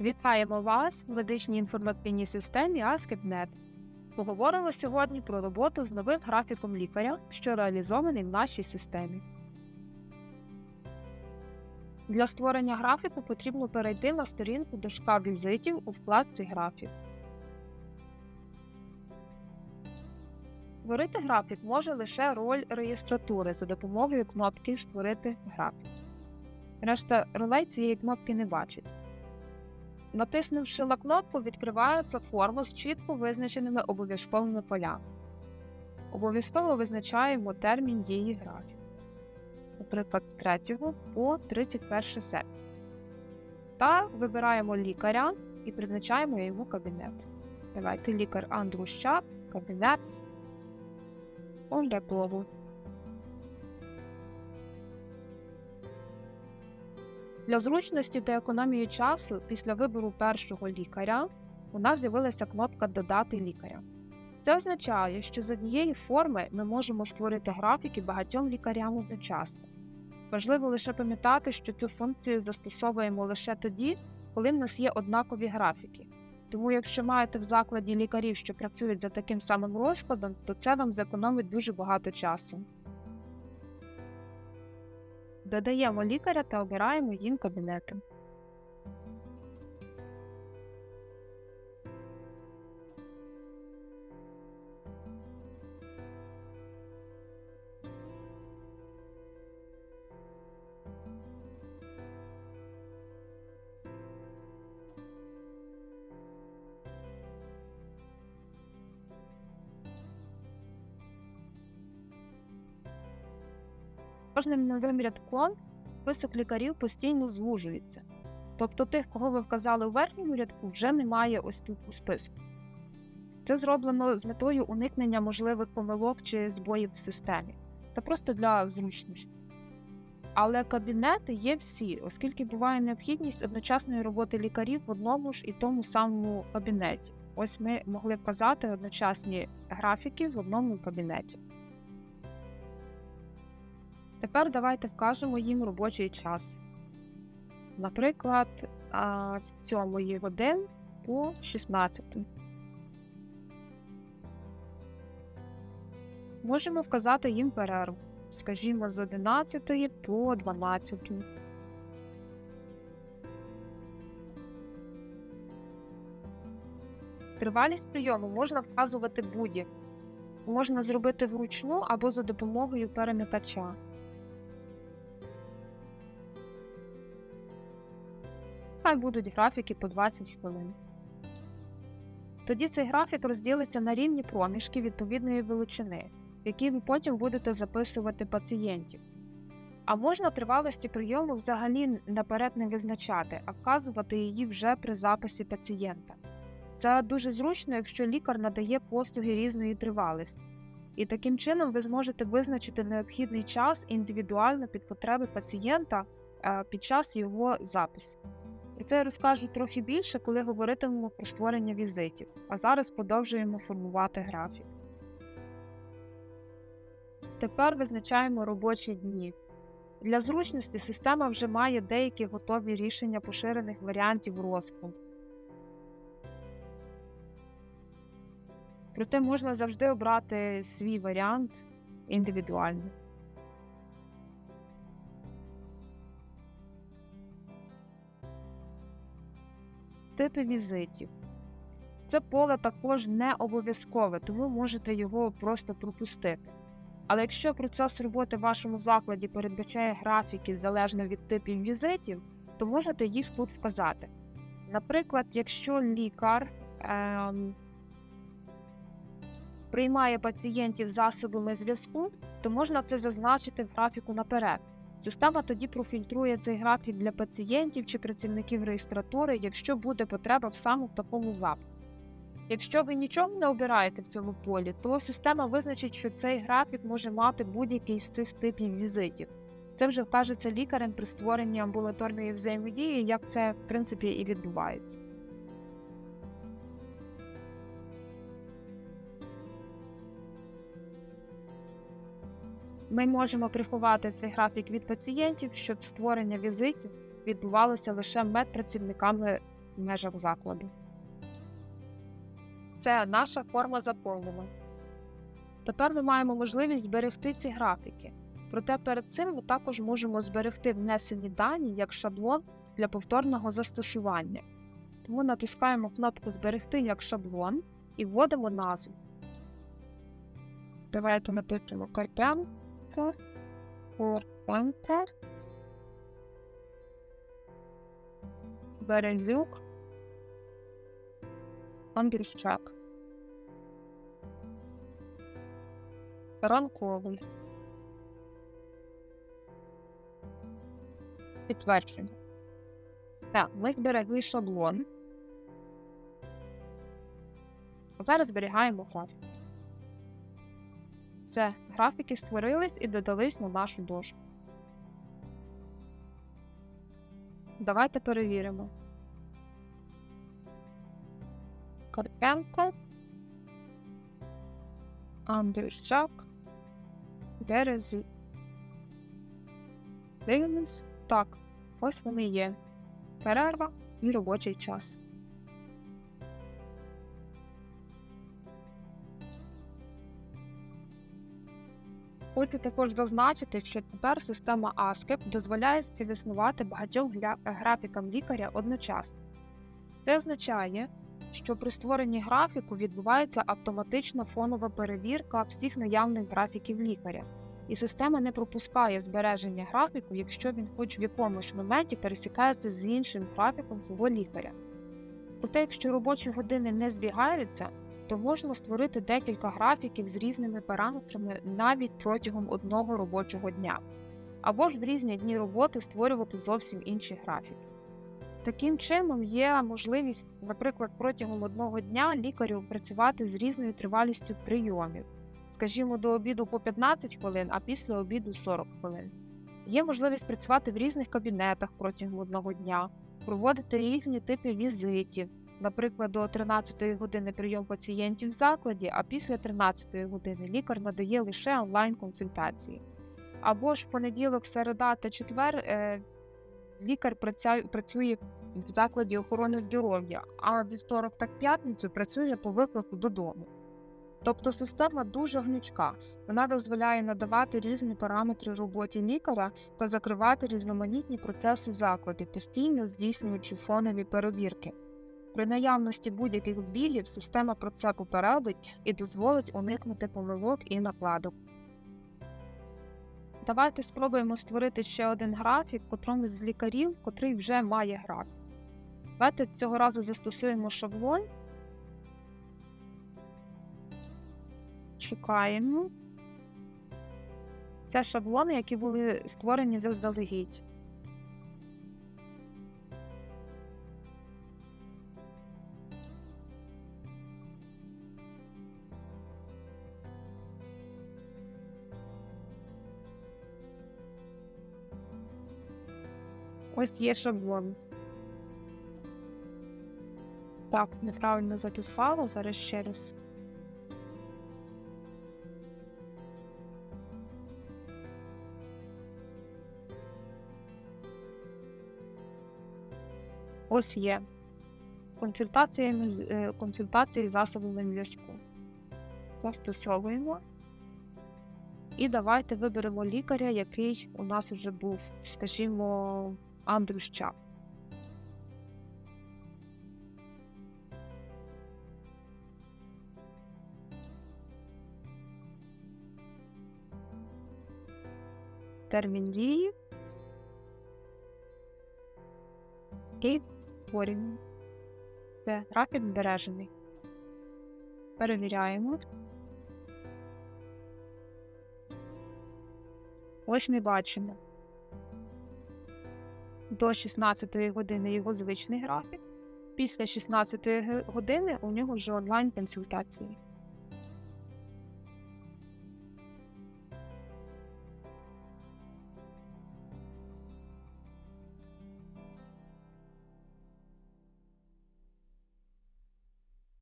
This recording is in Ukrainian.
Вітаємо вас в медичній інформаційній системі AskEbnet. Поговоримо сьогодні про роботу з новим графіком лікаря, що реалізований в нашій системі. Для створення графіку потрібно перейти на сторінку дошка візитів у вкладці Графік. Створити графік може лише роль реєстратури за допомогою кнопки Створити графік. Решта ролей цієї кнопки не бачить. Натиснувши на кнопку, відкривається форма з чітко визначеними обов'язковими полями. Обов'язково визначаємо термін дії графіку, наприклад, 3 по 31 серпня. Та вибираємо лікаря і призначаємо йому кабінет. Давайте лікар Андрущак, кабінет огляду. Для зручності та економії часу після вибору першого лікаря у нас з'явилася кнопка Додати лікаря. Це означає, що з однієї форми ми можемо створити графіки багатьом лікарям одночасно. Важливо лише пам'ятати, що цю функцію застосовуємо лише тоді, коли в нас є однакові графіки. Тому, якщо маєте в закладі лікарів, що працюють за таким самим розкладом, то це вам зекономить дуже багато часу. Додаємо лікаря та обираємо їм кабінети. Кожним новим рядком список лікарів постійно звужується. Тобто тих, кого ви вказали у верхньому рядку, вже немає ось тут у списку. Це зроблено з метою уникнення можливих помилок чи збоїв в системі, та просто для зручності. Але кабінети є всі, оскільки буває необхідність одночасної роботи лікарів в одному ж і тому самому кабінеті. Ось ми могли вказати одночасні графіки в одному кабінеті. Тепер давайте вкажемо їм робочий час. Наприклад, з 7 годин по 16. Можемо вказати їм перерву, скажімо, з 11 по 12. Тривалість прийому можна вказувати будь-яку. Можна зробити вручну або за допомогою перемикача. Хай будуть графіки по 20 хвилин. Тоді цей графік розділиться на рівні проміжки відповідної величини, які ви потім будете записувати пацієнтів. А можна тривалості прийому взагалі наперед не визначати, а вказувати її вже при записі пацієнта. Це дуже зручно, якщо лікар надає послуги різної тривалості. І таким чином ви зможете визначити необхідний час індивідуально під потреби пацієнта під час його запису. Про це я розкажу трохи більше, коли говоритимемо про створення візитів, а зараз продовжуємо формувати графік. Тепер визначаємо робочі дні. Для зручності система вже має деякі готові рішення поширених варіантів розкладу. Проте можна завжди обрати свій варіант індивідуально. Типи візитів. Це поле також не обов'язкове, тому можете його просто пропустити. Але якщо процес роботи в вашому закладі передбачає графіки залежно від типів візитів, то можете їх тут вказати. Наприклад, якщо лікар е, приймає пацієнтів засобами зв'язку, то можна це зазначити в графіку наперед. Система тоді профільтрує цей графік для пацієнтів чи працівників реєстратури, якщо буде потреба в саме такому запиту. Якщо ви нічого не обираєте в цьому полі, то система визначить, що цей графік може мати будь-який з цих типів візитів. Це вже вкажеться лікарем при створенні амбулаторної взаємодії, як це в принципі і відбувається. Ми можемо приховати цей графік від пацієнтів, щоб створення візитів відбувалося лише медпрацівниками в межах закладу. Це наша форма заповнена. Тепер ми маємо можливість зберегти ці графіки. Проте перед цим ми також можемо зберегти внесені дані як шаблон для повторного застосування. Тому натискаємо кнопку Зберегти як шаблон і вводимо назву. Давайте напишемо Карпенко, Карпенко, Березюк, Андріщак. Ранковий. Підтвердження. Так, ми зберегли шаблон. Зараз зберігаємо графік. Все, графіки створились і додались на нашу дошку. Давайте перевіримо. Карпенко, Андрющак, Берези. Дивимось. Так, ось вони є. Перерва і робочий час. Хочу також зазначити, що тепер система ASCII дозволяє співіснувати багатьом графікам лікаря одночасно. Це означає, що при створенні графіку відбувається автоматична фонова перевірка всіх наявних графіків лікаря, і система не пропускає збереження графіку, якщо він хоч в якомусь моменті пересікається з іншим графіком свого лікаря. Проте, якщо робочі години не збігаються, то можна створити декілька графіків з різними параметрами навіть протягом одного робочого дня, або ж в різні дні роботи створювати зовсім інші графіки. Таким чином, є можливість, наприклад, протягом одного дня лікарю працювати з різною тривалістю прийомів, скажімо, до обіду по 15 хвилин, а після обіду 40 хвилин. Є можливість працювати в різних кабінетах протягом одного дня, проводити різні типи візитів, наприклад, до 13 години прийом пацієнтів в закладі, а після 13 години лікар надає лише онлайн-консультації. Або ж в понеділок, середа та четвер е, лікар працює в закладі охорони здоров'я, а вівторок та п'ятницю працює по виклику додому. Тобто система дуже гнучка. Вона дозволяє надавати різні параметри роботі лікаря та закривати різноманітні процеси закладу, постійно здійснюючи фонові перевірки. При наявності будь-яких збігів система про це попередить і дозволить уникнути помилок і накладок. Давайте спробуємо створити ще один графік котрому з лікарів, котрий вже має графік. Давайте цього разу застосуємо шаблон. Шукаємо. Це шаблони, які були створені заздалегідь. Ось є шаблон. Так, неправильно записала, зараз ще раз. Ось є. Консультації, е, консультації засобами зв'язку. Застосовуємо. І давайте виберемо лікаря, який у нас вже був, скажімо, Андрющак. Термін дії. І створюємо. Все, графік збережений. Перевіряємо. Ось ми бачимо. До 16 години його звичний графік. Після 16 години у нього вже онлайн консультації.